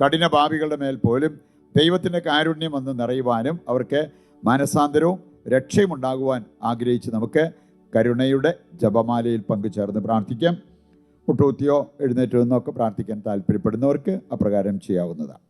കഠിന ഭാവികളുടെ മേൽ പോലും ദൈവത്തിന്റെ കാരുണ്യം വന്ന് നിറയുവാനും അവർക്ക് മാനസാന്തരവും രക്ഷയും ഉണ്ടാകുവാൻ ആഗ്രഹിച്ച് നമുക്ക് കരുണയുടെ ജപമാലയിൽ പങ്കുചേർന്ന് പ്രാർത്ഥിക്കാം. മുട്ടൂത്തിയോ എഴുന്നേറ്റോ എന്നൊക്കെ പ്രാർത്ഥിക്കാൻ താല്പര്യപ്പെടുന്നവർക്ക് അപ്രകാരം ചെയ്യാവുന്നതാണ്.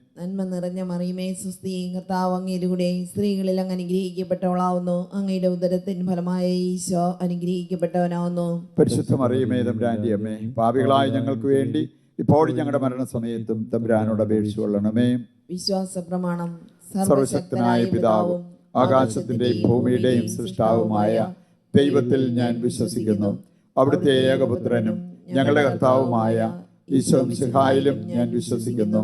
നന്മ നിറഞ്ഞ മറിയുമേ സുസ്തി കർത്താവ് അങ്ങേരുകൂടെ സ്ത്രീകളിൽ അങ്ങ് അനുഗ്രഹിക്കപ്പെട്ടവളാവുന്നു. അങ്ങയുടെ ഉദരത്തിൻ ഫലമായ ഈശോ അനുഗ്രഹിക്കപ്പെട്ടവനാവുന്നു. പരിശുദ്ധ മറിയമേ തമ്പുരാന്റെ അമ്മേ പാപികളായ ഞങ്ങൾക്ക് വേണ്ടി ഇപ്പോഴും ഞങ്ങളുടെ മരണസമയത്തും തമ്പുരാനോട് അപേക്ഷിച്ചു കൊള്ളണമേ. വിശ്വാസ പ്രമാണം സർവശക്തനായ പിതാവും ആകാശത്തിന്റെയും ഭൂമിയുടെയും സൃഷ്ടാവുമായ ദൈവത്തിൽ ഞാൻ വിശ്വസിക്കുന്നു. അവിടുത്തെ ഏകപുത്രനും ഞങ്ങളുടെ കർത്താവുമായ ഈശോ സിഹായിലും ഞാൻ വിശ്വസിക്കുന്നു.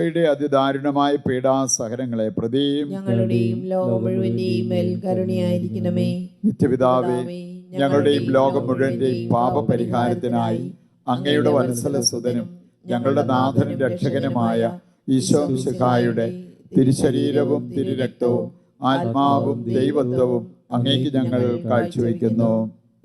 ഈശോയുടെ അതിദാരുണമായ പീഡാസഹനങ്ങളെ പ്രതിയും ഞങ്ങളുടെയും ലോകം മുഴുവന്റെയും മേൽ കരുണയായിരിക്കണമേ. നിത്യപിതാവേ ഞങ്ങളുടെയും ലോകം മുഴുവന്റെയും പാപപരിഹാരത്തിനായി അങ്ങയുടെ വത്സല സുതനും ഞങ്ങളുടെ നാഥനും രക്ഷകനുമായ ഈശോ മിശിഹായുടെ തിരുശരീരവും തിരുരക്തവും ആത്മാവും ദൈവത്വവും അങ്ങേക്ക് ഞങ്ങൾ കാഴ്ചവെക്കുന്നു.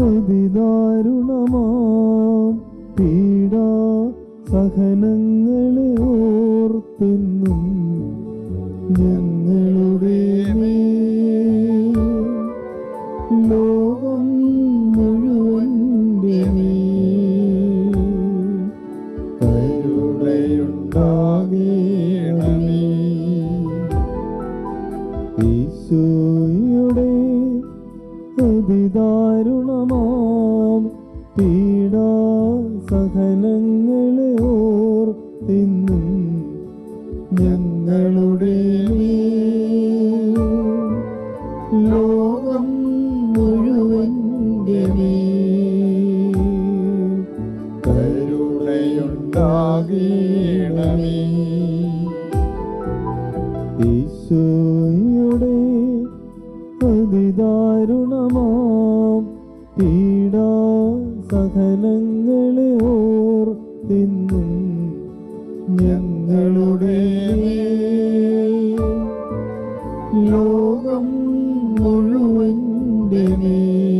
അതിദാരുണമാം പീഡാ സഹനങ്ങളെ ഓർത്തെന്നും ഞങ്ങളുടെ ലോകം മുഴുവന്റെ കരുണയുണ്ടാകണമേ. ഈശോയുടെ അതിദാരുണമാം പീഡാ സഹനങ്ങളെ ഓർത്തിന്നും ഞങ്ങളുടെ മേൽ. ലോകം മുഴുവന്റെ കരുണയുണ്ടാകണമേ. മുഴുവന്റെ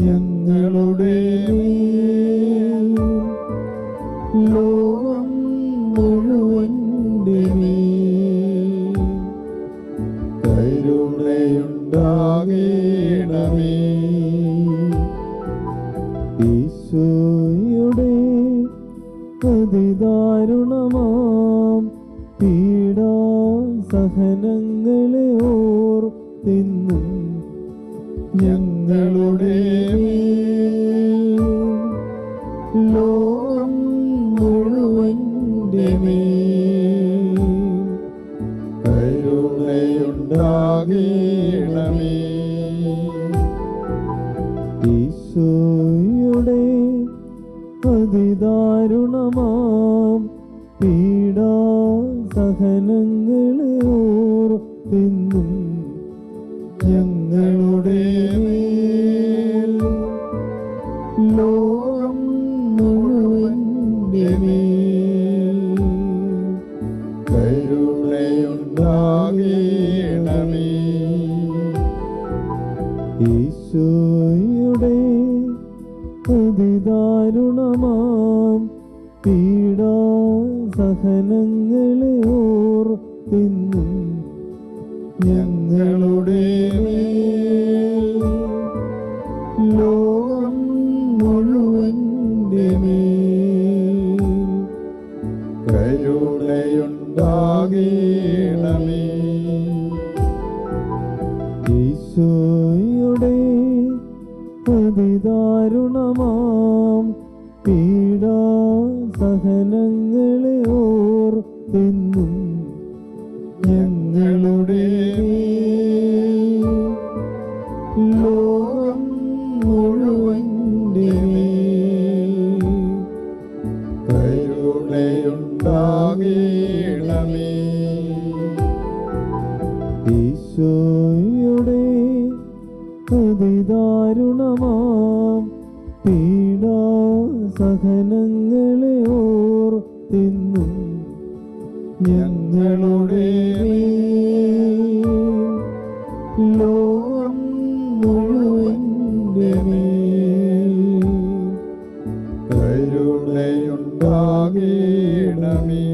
ഞങ്ങളുടെ മേൽ ലോകം മുഴുവന്റെ കരുണയുണ്ടാകണമേ. ഈശോയുടെ അതിദാരുണമാം പീഡാ സഹനങ്ങളെ ഓർത്തിന്നും ഞങ്ങളുടെ ലോകം മുഴുവന്റെ ഈശോയുടെ അതിദാരുണമാം പീഡാ സഹനങ്ങളെ ഓർത്തിന്നും ഈശോയുടെ അതിദാരുണമാം പീഡാ സഹനങ്ങളെ ഓർത്തിന്നും ഞങ്ങളുടെ ലോകം മുഴുവന്റെ കരുണയുണ്ടാകണമേ. ലോകം മുഴുവൻ കരുണയുണ്ടാകണമേ.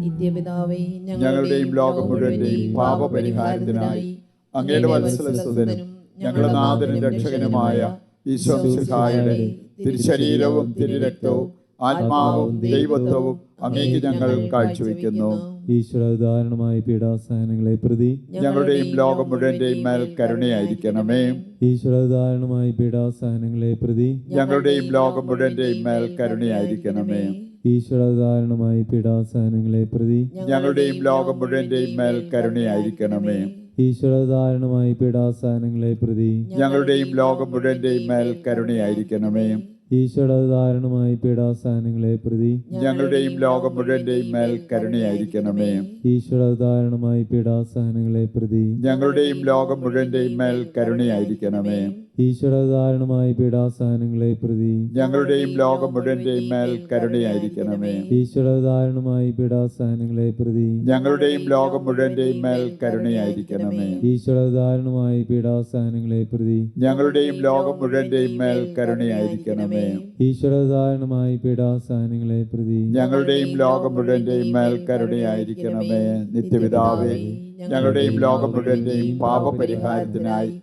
നിത്യപിതാവേ ഞങ്ങളുടെയും ലോകം മുഴുവന്റെയും പാപപരിഹാരത്തിനായി അങ്ങയുടെ വത്സലസുതനും ഞങ്ങളുടെ നാഥനും രക്ഷകനുമായ ഈശോമിശിഹായുടെ തിരുശരീരവും തിരുരക്തവും ആത്മാവും ദൈവത്വവും അങ്ങേക്ക് ഞങ്ങൾ കാഴ്ചവെക്കുന്നു. ഈശ്വര ഉദാഹരണമായ പീഡാസഹനങ്ങളെ പ്രതി ഞങ്ങളുടെയും ലോകം മുഴുവന്റെയും മേൽ കരുണയായിരിക്കണമേ. ഈശ്വര ഉദാഹരണമായ പീഡാസഹനങ്ങളെ പ്രതി ഞങ്ങളുടെയും ലോകം മുഴുവന്റെയും മേൽ കരുണയായിരിക്കണമേ. ഈശ്വര ഉദാഹരണമായ പീഡാസഹനങ്ങളെ പ്രതി ഞങ്ങളുടെയും ലോകം മുഴുവന്റെയും മേൽ കരുണയായിരിക്കണമേ. ഈശ്വര ഉദാഹരണമായ പീഡാസഹനങ്ങളെ പ്രതി ഞങ്ങളുടെയും ലോകം മുഴുവന്റെയും മേൽ കരുണയായിരിക്കണമേ. ഈശ്വര പീഡാസ്ഥാനങ്ങളെ പീഡാസഹനങ്ങളെ പ്രതി ഞങ്ങളുടെയും ലോകം മുഴുവന്റെയും മേൽ കരുണയായിരിക്കണമേ. ഈശ്വരധാരണമായി പീഡാസ്ഥാനങ്ങളെ പീഡാസഹനങ്ങളെ പ്രതി ഞങ്ങളുടെയും ലോകം മുഴുവന്റെയും മേൽ കരുണയായിരിക്കണമേ. ഈശ്വര ഉദാഹരണമായ പീഡാസഹനങ്ങളെ പ്രതി. ഞങ്ങളുടെയും ലോകം മുഴുവന്റെയും മേൽ കരുണയായിരിക്കണമേ. ഈശ്വരധാരണമായ പീഡാസഹനങ്ങളെ പ്രതി. ഞങ്ങളുടെയും ലോകം മുഴുവന്റെയും മേൽ കരുണയായിരിക്കണമേ. ഈശ്വരധാരണമായ പീഡാസഹനങ്ങളെ പ്രതി. ഞങ്ങളുടെയും ലോകം മുഴുവന്റെയും മേൽ കരുണയായിരിക്കണമേ. ഈശ്വരധാരണമായ പീഡാസഹനങ്ങളെ പ്രതി. ഞങ്ങളുടെയും ലോകം മുഴുവന്റെയും മേൽ കരുണയായിരിക്കണമേ. നിത്യപിതാവേ ഞങ്ങളുടെയും ലോകം മുഴുവന്റെയും പാപപരിഹാരത്തിനായി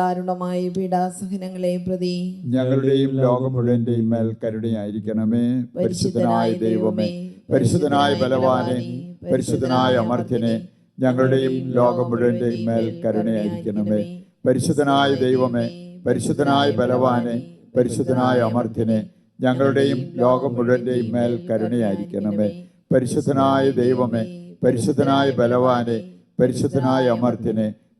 അതിദാരുണമായ പീഡാസഹനങ്ങളെ പ്രതി ഞങ്ങളുടെയും ലോകം മുഴുവന്റെയും മേൽ കരുണയായിരിക്കണമേ. പരിശുദ്ധനായ ദൈവമേ പരിശുദ്ധനായ ബലവാനെ പരിശുദ്ധനായ അമർത്യനെ ഞങ്ങളുടെയും ലോകം മുഴുവന്റെയും മേൽ കരുണയായിരിക്കണമേ. പരിശുദ്ധനായ ദൈവമേ പരിശുദ്ധനായ ബലവാനെ പരിശുദ്ധനായ അമർത്യനെ ഞങ്ങളുടെയും ലോകം മുഴുവന്റെയും മേൽ കരുണയായിരിക്കണമേ. പരിശുദ്ധനായ ദൈവമേ പരിശുദ്ധനായ ബലവാനെ പരിശുദ്ധനായ അമർത്യനെ